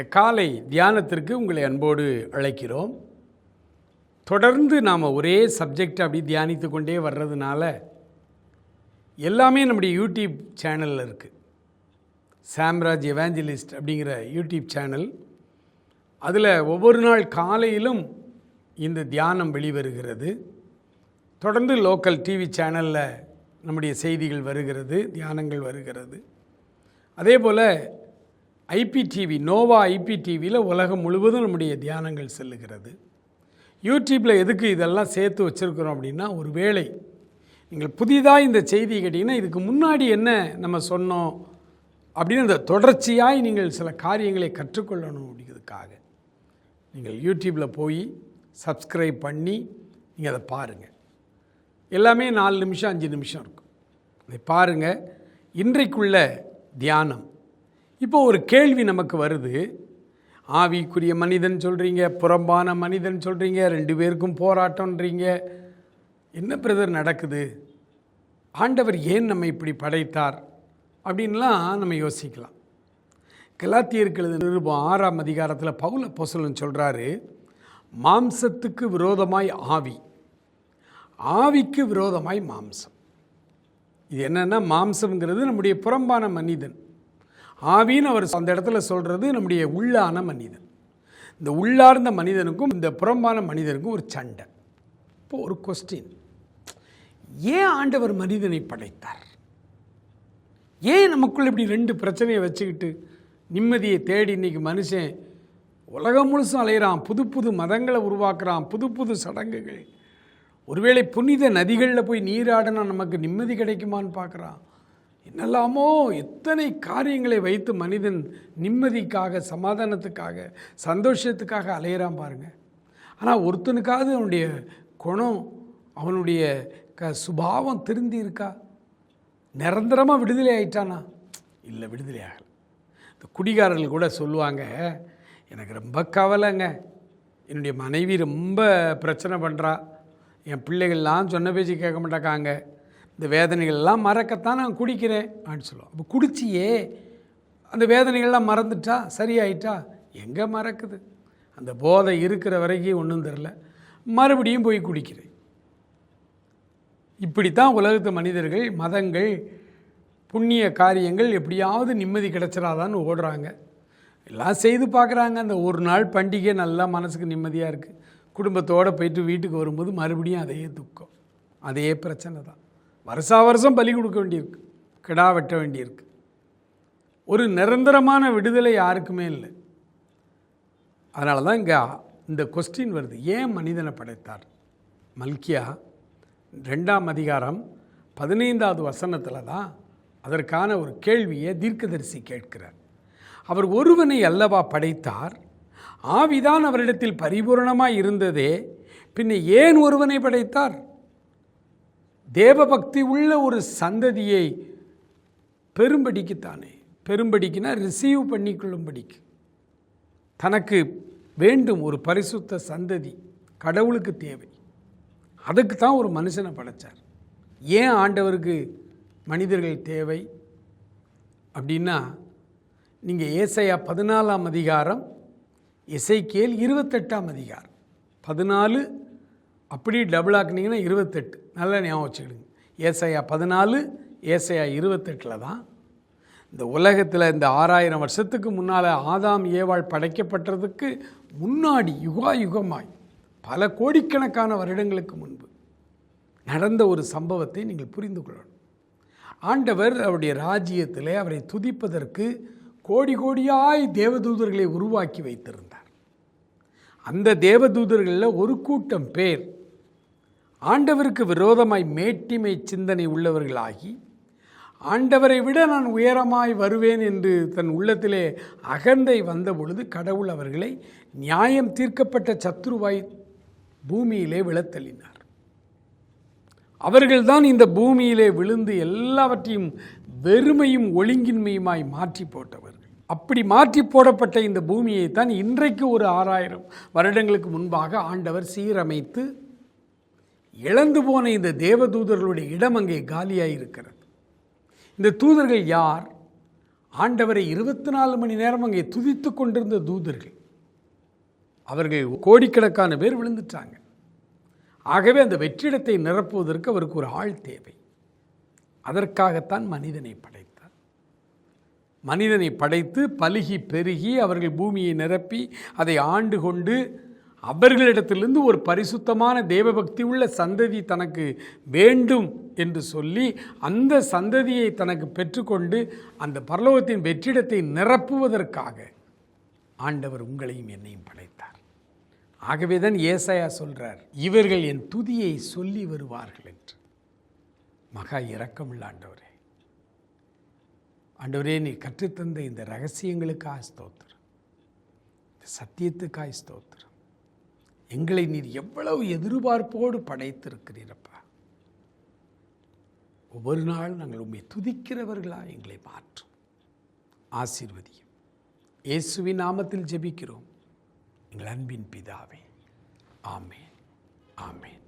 இந்த காலை தியானத்திற்கு உங்களை அன்போடு அழைக்கிறோம். தொடர்ந்து நாம் ஒரே சப்ஜெக்ட் அப்படி தியானித்து கொண்டே வர்றதுனால எல்லாமே நம்முடைய யூடியூப் சேனலில் இருக்குது சாம்ராஜ் எவாஞ்சலிஸ்ட் அப்படிங்கிற யூடியூப் சேனல் அதில் ஒவ்வொரு நாள் காலையிலும் இந்த தியானம் வெளிவருகிறது. தொடர்ந்து லோக்கல் டிவி சேனலில் நம்முடைய செய்திகள் வருகிறது தியானங்கள் வருகிறது. அதே போல் ஐபிடிவி நோவா ஐபிடிவியில் உலகம் முழுவதும் நம்முடைய தியானங்கள் செல்லுகிறது. யூடியூப்பில் எதுக்கு இதெல்லாம் சேர்த்து வச்சுருக்குறோம் அப்படின்னா ஒரு வேளை நீங்கள் புதிதாக இந்த செய்தியை கேட்டிங்கன்னா இதுக்கு முன்னாடி என்ன நம்ம சொன்னோம் அப்படின்னு அந்த தொடர்ச்சியாய் நீங்கள் சில காரியங்களை கற்றுக்கொள்ளணும் அப்படிங்கிறதுக்காக. நீங்கள் யூடியூப்பில் போய் சப்ஸ்கிரைப் பண்ணி நீங்கள் அதை பாருங்கள் எல்லாமே நாலு நிமிஷம் அஞ்சு நிமிஷம் இருக்கும். அதை பாருங்கள் இன்றைக்குள்ள தியானம். இப்போ ஒரு கேள்வி நமக்கு வருது. ஆவிக்குரிய மனிதன் சொல்கிறீங்க புறம்பான மனிதன் சொல்கிறீங்க ரெண்டு பேருக்கும் போராட்டம்ன்றீங்க. என்ன பிரதர் நடக்குது? ஆண்டவர் ஏன் நம்ம இப்படி படைத்தார்? அப்படின்லாம் நம்ம யோசிக்கலாம். கலாத்தியர்களது நிருபம் ஆறாம் அதிகாரத்தில் பவுல பொசலன் சொல்கிறாரு மாம்சத்துக்கு விரோதமாய் ஆவி. ஆவிக்கு விரோதமாய் மாம்சம். இது என்னென்னா மாம்சம்ங்கிறது நம்முடைய புறம்பான மனிதன். ஆவின்னு அவர் அந்த இடத்துல சொல்கிறது நம்முடைய உள்ளான மனிதன். இந்த உள்ளார்ந்த மனிதனுக்கும் இந்த புறம்பான மனிதனுக்கும் ஒரு சண்டை. இப்போ ஒரு கொஸ்டின் ஏன் ஆண்டவர் மனிதனை படைத்தார்? ஏன் நமக்குள்ள இப்படி ரெண்டு பிரச்சனையை வச்சுக்கிட்டு நிம்மதியை தேடி இன்னைக்கு மனுஷன் உலகம் முழுசும் அலையிறான் புது புது மதங்களை உருவாக்குறான் புது புது சடங்குகள். ஒருவேளை புனித நதிகளில் போய் நீராடினா நமக்கு நிம்மதி கிடைக்குமான்னு பார்க்குறான் என்னெல்லாமோ எத்தனை காரியங்களை வைத்து மனிதன் நிம்மதிக்காக சமாதானத்துக்காக சந்தோஷத்துக்காக அலையிறான் பாருங்க. ஆனால் ஒருத்தனுக்காவது அவனுடைய குணம் அவனுடைய க சுபாவம் திருந்தி இருக்கா நிரந்தரமாக விடுதலை ஆயிட்டானா? இல்லை விடுதலை ஆகலை. இந்த குடிகாரர்கள் கூட சொல்லுவாங்க எனக்கு ரொம்ப கவலைங்க. என்னுடைய மனைவி ரொம்ப பிரச்சனை பண்ணுறா என் பிள்ளைகள்லாம் சொன்ன பேச்சு கேட்க மாட்டேக்காங்க இந்த வேதனைகள்லாம் மறக்கத்தான் நான் குடிக்கிறேன் அப்படின்னு சொல்லுவோம் அப்போ குடிச்சியே அந்த வேதனைகள்லாம் மறந்துட்டா சரியாயிட்டா? எங்கே மறக்குது? அந்த போதை இருக்கிற வரைக்கும் ஒன்றும் தெரில மறுபடியும் போய் குடிக்கிறேன். இப்படித்தான் உலகத்து மனிதர்கள் மதங்கள் புண்ணிய காரியங்கள் எப்படியாவது நிம்மதி கிடச்சிடாதான்னு ஓடுறாங்க. எல்லாம் செய்து பார்க்குறாங்க. அந்த ஒரு நாள் பண்டிகை நல்லா மனசுக்கு நிம்மதியாக இருக்குது குடும்பத்தோடு போயிட்டு வீட்டுக்கு வரும்போது மறுபடியும் அதே துக்கம். அதே பிரச்சனை தான். வருஷா வருஷம் பலி கொடுக்க வேண்டியிருக்கு கிடா வெட்ட வேண்டியிருக்கு. ஒரு நிரந்தரமான விடுதலை யாருக்குமே இல்லை. அதனால தான் இங்கே இந்த கொஸ்டின் வருது. ஏன் மனிதனை படைத்தார்? மல்கியா ரெண்டாம் அதிகாரம் பதினைந்தாவது வசனத்தில் தான் அதற்கான ஒரு கேள்வியை தீர்க்கதரிசி கேட்கிறார். அவர் ஒருவனை அல்லவா படைத்தார்? ஆவிதான் அவரிடத்தில் பரிபூரணமாக இருந்ததே பின்ன ஏன் ஒருவனை படைத்தார்? தேவபக்தி உள்ள ஒரு சந்ததியை பெரும்படிக்குத்தானே பெரும்படிக்குனா ரிசீவ் பண்ணிக்கொள்ளும்படிக்கு. தனக்கு வேண்டும் ஒரு பரிசுத்த சந்ததி. கடவுளுக்கு தேவை. அதுக்கு தான் ஒரு மனுஷனை படைச்சார். ஏன் ஆண்டவருக்கு மனிதர்கள் தேவை? அப்படின்னா நீங்கள் ஏசையா பதினாலாம் அதிகாரம் இசைக்கேல் இருபத்தெட்டாம் அதிகாரம். பதினாலு அப்படி டபுள் ஆக்குனீங்கன்னா இருபத்தெட்டு. நல்லா ஞாபகம் வச்சுக்கிடுங்க. ஏசையா பதினாலு ஏசையா இருபத்தெட்டில் தான் இந்த உலகத்தில் இந்த ஆறாயிரம் வருஷத்துக்கு முன்னால் ஆதாம் ஏவாள் படைக்கப்பட்டதுக்கு முன்னாடி யுகா யுகமாய் பல கோடிக்கணக்கான வருடங்களுக்கு முன்பு நடந்த ஒரு சம்பவத்தை நீங்கள் புரிந்து கொள்ளணும். ஆண்டவர் அவருடைய ராஜ்யத்தில் அவரை துதிப்பதற்கு கோடி கோடியாய் தேவதூதர்களை உருவாக்கி வைத்திருந்தார். அந்த தேவதூதர்களில் ஒரு கூட்டம் பேர் ஆண்டவருக்கு விரோதமாய் மேட்டிமை சிந்தனை உள்ளவர்களாகி ஆண்டவரை விட நான் உயரமாய் வருவேன் என்று தன் உள்ளத்திலே அகந்தை வந்த பொழுது கடவுள் அவர்களை நியாயம் தீர்க்கப்பட்ட சத்ருவாய் பூமியிலே விழத்தள்ளினார். அவர்கள்தான் இந்த பூமியிலே விழுந்து எல்லாவற்றையும் வெறுமையும் ஒழுங்கின்மையுமாய் மாற்றி போட்டவர்கள் அப்படி மாற்றி போடப்பட்ட இந்த பூமியை தான் இன்றைக்கு ஒரு ஆறாயிரம் வருடங்களுக்கு முன்பாக ஆண்டவர் சீரமைத்து இழந்து போன இந்த தேவதூதர்களுடைய இடம் அங்கே காலியாக இருக்கிறது. இந்த தூதர்கள் யார்? ஆண்டவரை இருபத்தி நாலு மணி நேரம் அங்கே துதித்து கொண்டிருந்த தூதர்கள். அவர்கள் கோடிக்கணக்கான பேர் விழுந்துட்டாங்க. ஆகவே அந்த வெற்றிடத்தை நிரப்புவதற்கு அவருக்கு ஒரு ஆள் தேவை. அதற்காகத்தான் மனிதனை படைத்தார். மனிதனை படைத்து பலுகி பெருகி அவர்கள் பூமியை நிரப்பி அதை ஆண்டு கொண்டு அவர்களிடத்திலிருந்து ஒரு பரிசுத்தமான தேவபக்தி உள்ள சந்ததி தனக்கு வேண்டும் என்று சொல்லி அந்த சந்ததியை தனக்கு பெற்றுக்கொண்டு அந்த பரலோகத்தின் வெற்றிடத்தை நிரப்புவதற்காக ஆண்டவர் உங்களையும் என்னையும் படைத்தார். ஆகவே தான் ஏசாயா சொல்கிறார் இவர்கள் என் துதியை சொல்லி வருவார்கள் என்று. மகா இரக்கமுள்ள ஆண்டவரே. ஆண்டவரே நீ கற்றுத்தந்த இந்த ரகசியங்களுக்காக ஸ்தோத்திரம். இந்த சத்தியத்துக்காய் ஸ்தோத்திரம். எங்களை நீர் எவ்வளவு எதிர்பார்ப்போடு படைத்திருக்கிறீரப்பா. ஒவ்வொரு நாள் நாங்கள் உண்மை துதிக்கிறவர்களா எங்களை மாற்றும். ஆசீர்வதியும். இயேசுவின் நாமத்தில் ஜெபிக்கிறோம். எங்கள் அன்பின் பிதாவே. ஆமேன். ஆமேன்.